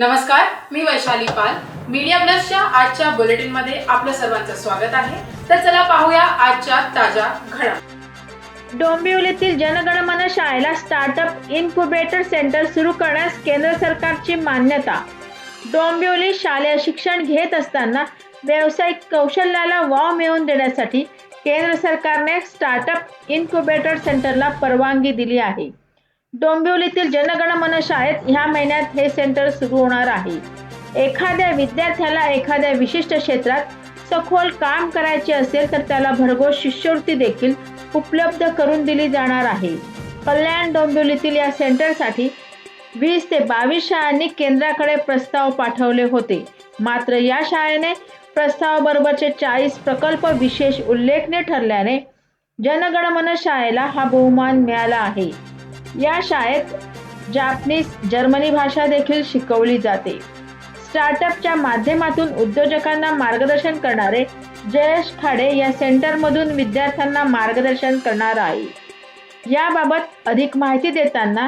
नमस्कार मी वैशाली पाल. मीडिया प्लसच्या आजच्या बुलेटिनमध्ये आपलं सर्वांचं स्वागत आहे. तर चला पाहूया आजच्या ताज्या घडामोडी. डोंबिवलीतील जनगणमन शाळेला स्टार्टअप इन्क्युबेटर सेंटर सुरू करण्यास केंद्र सरकारची मान्यता. डोंबिवली शालेय शिक्षण घेत असताना व्यावसायिक कौशल्याला वाव मिळवून देण्यासाठी केंद्र सरकारने स्टार्टअप इन्क्युबेटर सेंटरला परवानगी दिली आहे. डोंबिवलीतील जनगणमन शाळेत ह्या महिन्यात हे सेंटर सुरू होणार आहे. एखाद्या विद्यार्थ्याला एखाद्या विशिष्ट क्षेत्रात सखोल काम करायचे असेल तर त्याला भरघोस शिष्यवृत्ती देखील उपलब्ध करून दिली जाणार आहे. कल्याण डोंबिवलीतील या सेंटरसाठी वीस ते बावीस शाळांनी केंद्राकडे प्रस्ताव पाठवले होते. मात्र या शाळेने प्रस्तावाबरोबरचे चाळीस प्रकल्प विशेष उल्लेखनीय ठरल्याने जनगणमन शाळेला हा बहुमान मिळाला आहे. या शाळेत जापनीज जर्मनी भाषा देखील शिकवली जाते. स्टार्टअपच्या माध्यमातून उद्योजकांना मार्गदर्शन करणारे जयेश खाडे या सेंटरमधून विद्यार्थ्यांना मार्गदर्शन करणार आहे. याबाबत अधिक माहिती देताना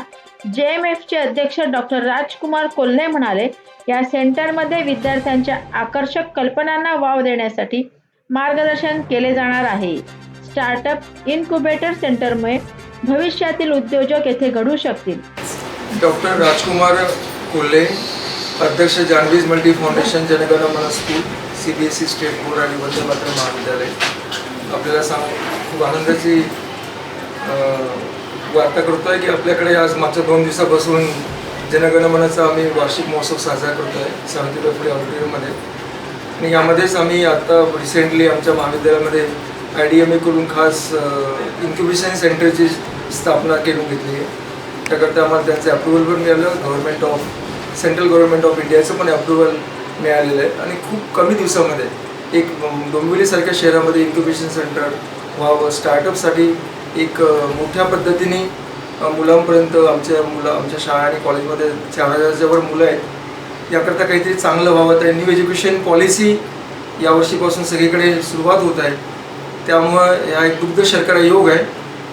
जे एम एफचे अध्यक्ष डॉक्टर राजकुमार कोल्हे म्हणाले या सेंटरमध्ये विद्यार्थ्यांच्या आकर्षक कल्पनांना वाव देण्यासाठी मार्गदर्शन केले जाणार आहे. स्टार्टअप इन्क्युबेटर सेंटरमुळे भविष्यातील उद्योजक येथे घडू शकतील. डॉक्टर राजकुमार कोल्हे अध्यक्ष जानवीज multi foundation Janaganamana school C B S E state board आणि वंदे मातरम महाविद्यालय. आपल्याला सांग खूप आनंदाची वार्ता करतो आहे की आपल्याकडे आज मागच्या दोन दिवसापासून जनगणमनाचा आम्ही वार्षिक महोत्सव साजरा करतो आहे सावित्रीबाई फुले ऑडिटोरियममध्ये आणि यामध्येच आम्ही आता रिसेंटली आमच्या महाविद्यालयामध्ये आय डी एम एकडून खास इन्क्युबेशन सेंटरची स्थापना करून घेतली. आहे त्याकरता आम्हाला त्यांचं अप्रुव्हल पण मिळालं. Government of central government of इंडियाचं पण अप्रुव्हल मिळालेलं आहे. आणि खूप कमी दिवसामध्ये एक डोंबिवलीसारख्या शहरामध्ये इन्क्युबेशन सेंटर व्हावं स्टार्टअपसाठी एक मोठ्या पद्धतीने मुलांपर्यंत आमच्या मुलं आमच्या शाळा आणि कॉलेजमध्ये चार हजारच्यावर मुलं आहेत. याकरता काहीतरी चांगलं व्हावं. तर न्यू एज्युकेशन पॉलिसी यावर्षीपासून सगळीकडे सुरुवात होत आहे. त्यामुळं हा एक दुग्ध शर्करा योग आहे.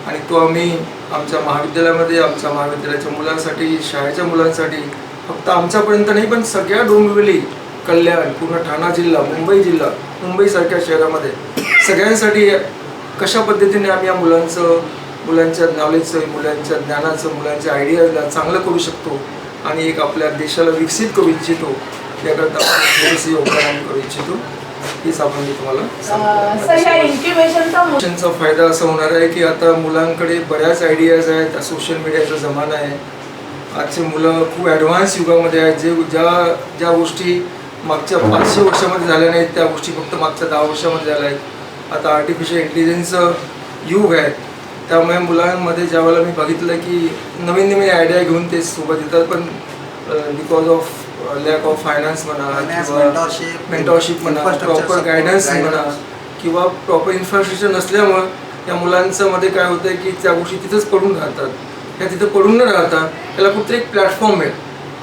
आणि तो आम्ही आमच्या महाविद्यालयामध्ये आमच्या महाविद्यालयाच्या मुलांसाठी शाळेच्या मुलांसाठी फक्त आमच्यापर्यंत नाही पण सगळ्या डोंबिवली कल्याण पूर्ण ठाणा जिल्हा मुंबई जिल्हा मुंबईसारख्या शहरामध्ये सगळ्यांसाठी कशा पद्धतीने आम्ही या मुलांचं मुलांच्या नॉलेजचं मुलांच्या ज्ञानाचं मुलांच्या आयडियाला चांगलं करू शकतो आणि एक आपल्या देशाला विकसित करू इच्छितो याकरता थोडंसं योगदान आम्ही करू इच्छितो. आपण मी तुम्हाला इन्क्युबेशनचा फायदा असा होणार आहे की आता मुलांकडे बऱ्याच आयडियाज आहेत. सोशल मीडियाचा जमाना आहे. आजचे मुलं खूप ॲडव्हान्स युगामध्ये आहेत. जे ज्या ज्या गोष्टी मागच्या पाचशे वर्षामध्ये झाल्या नाहीत त्या गोष्टी फक्त मागच्या दहा वर्षामध्ये झाल्या आहेत. आता आर्टिफिशियल इंटेलिजन्सचं युग आहे. त्यामुळे मुलांमध्ये ज्यावेळेला मी बघितलं की नवीन नवीन आयडिया घेऊन ते सोबत येतात. पण because of lack of finance म्हणा मेंटॉरशिप म्हणा प्रॉपर गायडन्स म्हणा. किंवा प्रॉपर इन्फ्रास्ट्रक्चर नसल्यामुळं या मुलांचं मध्ये काय होतं की त्या गोष्टी तिथंच पडून राहतात. त्या तिथं पडून न राहता त्याला कुठतरी एक प्लॅटफॉर्म मिळेल.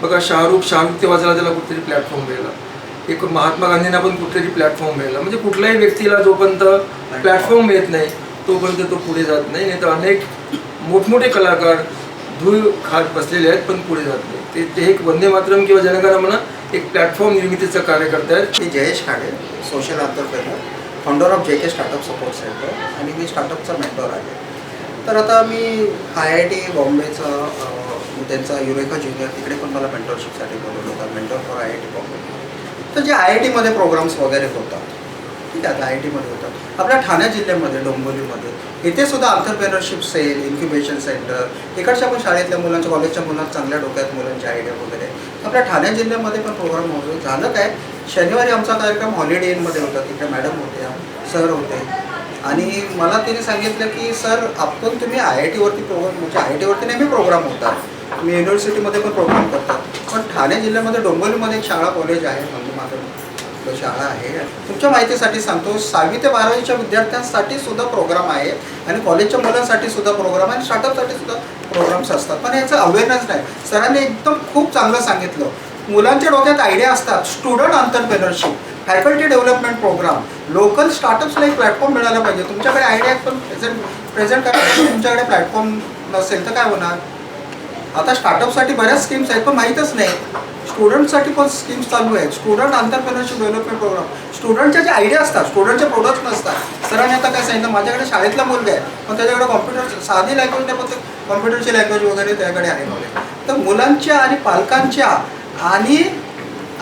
बघा शाहरुख शाहरुख तेव्हा त्याला कुठतरी प्लॅटफॉर्म मिळाला. एक महात्मा गांधींना पण कुठतरी प्लॅटफॉर्म मिळाला. म्हणजे कुठल्याही व्यक्तीला जोपर्यंत प्लॅटफॉर्म मिळत नाही तोपर्यंत तो पुढे जात नाही. नाही तर अनेक मोठमोठे कलाकार धूळ खात बसलेले आहेत पण पुढे जात नाही ते ते एक वंदे मातरम किंवा जनगणमना एक प्लॅटफॉर्म निर्मितीचं कार्य करतायत मी Jayesh Khade social entrepreneur founder of J K startup support centre आणि मी स्टार्टअपचा मेंटॉर आहे. तर आता मी आय आय टी बॉम्बेचा त्यांचा युरेका ज्युनियर तिकडे पण मला मेंटरशिपसाठी बोलवलं होतं mentor for I I T Bombay तर जे आय आय टीमध्ये प्रोग्राम्स वगैरे होतात ठीक आहे आय आय टीमध्ये होतात. आपल्या ठाणे जिल्ह्यामध्ये डोंबिवलीमध्ये इथे सुद्धा आंतरप्रेनरशिप सेल इन्क्युबेशन सेंटर इकडच्या पण शाळेतल्या मुलांच्या कॉलेजच्या मुलांना चांगल्या डोक्यात मुलांच्या आयडिया वगैरे. आपल्या ठाणे जिल्ह्यामध्ये पण प्रोग्राम होतो. झालं काय? शनिवारी आमचा कार्यक्रम हॉलिडे इनमध्ये होता. तिकडे मॅडम होत्या सर होते. आणि मला तिने सांगितलं की सर आपण तुम्ही आय आय टीवरती प्रोग्राम म्हणजे आय आय टीवरती नेहमी प्रोग्राम होतात तुम्ही युनिव्हर्सिटीमध्ये पण प्रोग्राम करतात पण ठाणे जिल्ह्यामध्ये डोंबिवलीमध्ये एक शाळा कॉलेज आहे म्हणजे माझं शाळा आहे. तुमच्या माहितीसाठी सांगतो सहावी ते बारावीच्या विद्यार्थ्यांसाठी सुद्धा प्रोग्राम आहे आणि कॉलेजच्या मुलांसाठी सुद्धा प्रोग्राम आहे आणि स्टार्टअपसाठी सुद्धा प्रोग्राम्स असतात. पण याचं अवेअरनेस नाही. सरांनी एकदम खूप चांगलं सांगितलं. मुलांच्या डोक्यात आयडिया असतात. Student entrepreneurship faculty development program local स्टार्टअप्सला एक प्लॅटफॉर्म मिळाला पाहिजे. तुमच्याकडे आयडिया पण प्रेझेंट प्रेझेंट करायला तुमच्याकडे प्लॅटफॉर्म नसेल तर काय होणार? आता स्टार्टअपसाठी बऱ्याच स्कीम्स आहेत पण माहीतच नाही. स्टुडंटसाठी पण स्कीम्स चालू आहेत. स्टुडंट आंतरप्रिनरशिप डेव्हलपमेंट प्रोग्राम स्टुडंटच्या जे आयडिया असतात स्टुडंटचे प्रोडक्ट नसतात. सरांनी आता काय सांगितलं? माझ्याकडे शाळेतला मुलगा आहे. पण त्याच्याकडे कॉम्प्युटर साधी लँग्वेज नाही पण ते कॉम्प्युटरची लँग्वेज वगैरे त्याकडे आहे नॉलेज तर मुलांच्या आणि पालकांच्या आणि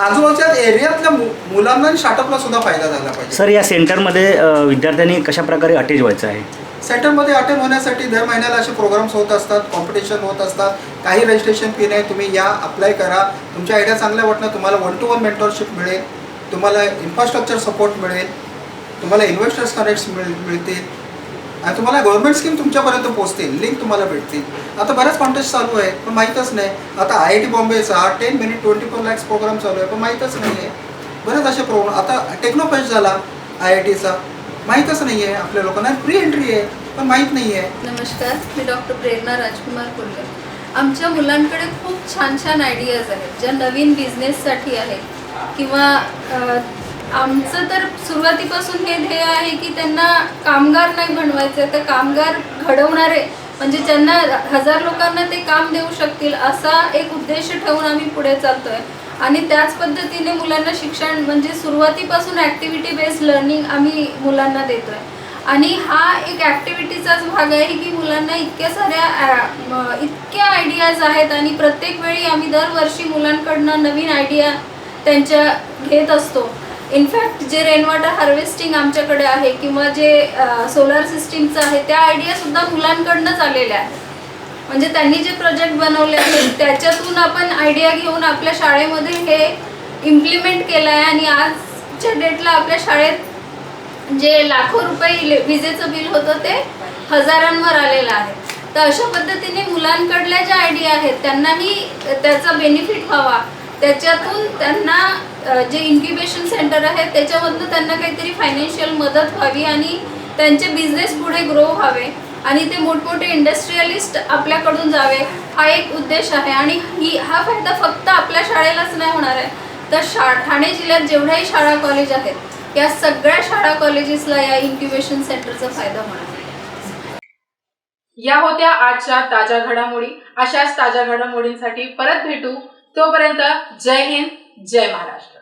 आजूबाजूच्या एरियातल्या मु मुलांना आणि स्टार्टअपला सुद्धा फायदा झाला पाहिजे. सर या सेंटरमध्ये विद्यार्थ्यांनी कशा प्रकारे अटेच व्हायचं आहे? सेंटरमध्ये अटेंड होण्यासाठी दर महिन्याला असे प्रोग्राम्स होत असतात कॉम्पिटिशन होत असतात. काही रजिस्ट्रेशन फी नाही तुम्ही या अप्लाय करा. तुमच्या आयडिया चांगल्या वाटणं तुम्हाला वन टू वन मेंटरशिप मिळेल. तुम्हाला इन्फ्रास्ट्रक्चर सपोर्ट मिळेल. तुम्हाला इन्व्हेस्टर्स कनेक्ट्स मिळ मिळतील. आणि तुम्हाला गव्हर्नमेंट स्कीम तुमच्यापर्यंत पोहोचतील. लिंक तुम्हाला भेटतील. आता बऱ्याच कॉन्टेस्ट चालू आहे पण माहीतच नाही. आता I I T बॉम्बेचा ten minute twenty four lakhs program चालू आहे पण माहीतच नाही आहे बरेच असे प्रोग्राम आता टेक्नोपेस्ट झाला आय आय टीचा माहीतच नाही आहे आपल्या लोकांना फ्री एंट्री आहे पण माहीत नाही आहे नमस्कार मी डॉक्टर प्रेरणा राजकुमार कोल्हे. आमच्या मुलांकडे खूप छान छान आयडियाज आहेत ज्या नवीन बिझनेससाठी आहेत. किंवा आमचं तर सुरुवातीपासून हे ध्येय आहे की त्यांना कामगार नाही बनवायचे तर कामगार घडवणारे म्हणजे ज्यांना हजार लोकांना ते काम देऊ शकतील असा एक उद्देश ठेवून आम्ही पुढे चालतोय. आणि त्याच पद्धतीने मुलांना शिक्षण म्हणजे सुरुवातीपासून ॲक्टिव्हिटी बेस्ड लर्निंग आम्ही मुलांना देतोय. आणि हा एक ॲक्टिव्हिटीचाच भाग आहे की मुलांना इतक्या साऱ्या इतक्या आयडियाज आहेत आणि प्रत्येक वेळी आम्ही दरवर्षी मुलांकडनं नवीन आयडिया त्यांच्या घेत असतो. इनफॅक्ट जे रेनवॉटर हार्वेस्टिंग आमच्याकडे आहे किंवा जे सोलार सिस्टीमचं आहे त्या आयडियासुद्धा मुलांकडनंच आलेल्या आहेत. म्हणजे त्यांनी जे प्रोजेक्ट बनवले आहेत त्याच्यातून आपण आयडिया घेऊन आपल्या शाळेमध्ये हे इम्प्लिमेंट केलं आहे आणि आजच्या डेटला आपल्या शाळेत जे लाखो रुपये विजेचं बिल होतं ते हजारांवर आलेलं आहे. तर अशा पद्धतीने मुलांकडल्या ज्या आयडिया आहेत त्यांनाही त्याचा बेनिफिट व्हावा. त्याच्यातून त्यांना जे इन्क्युबेशन सेंटर आहे त्याच्यामधनं त्यांना काहीतरी फायनान्शियल मदत व्हावी आणि त्यांचे बिझनेस पुढे ग्रो व्हावे. आणि ते मोठमोठे इंडस्ट्रियलिस्ट आपल्याकडून जावे हा एक उद्देश आहे. आणि ही हा फायदा फक्त आपल्या शाळेलाच नाही होणार आहे. तर शा ठाणे जिल्ह्यात जेवढ्याही शाळा कॉलेज आहेत या सगळ्या शाळा कॉलेजेसला या इन्क्युबेशन सेंटरचा फायदा होणार या होत्या आजच्या ताज्या घडामोडी. अशाच ताज्या घडामोडींसाठी परत भेटू. तोपर्यंत जय हिंद जय महाराष्ट्र.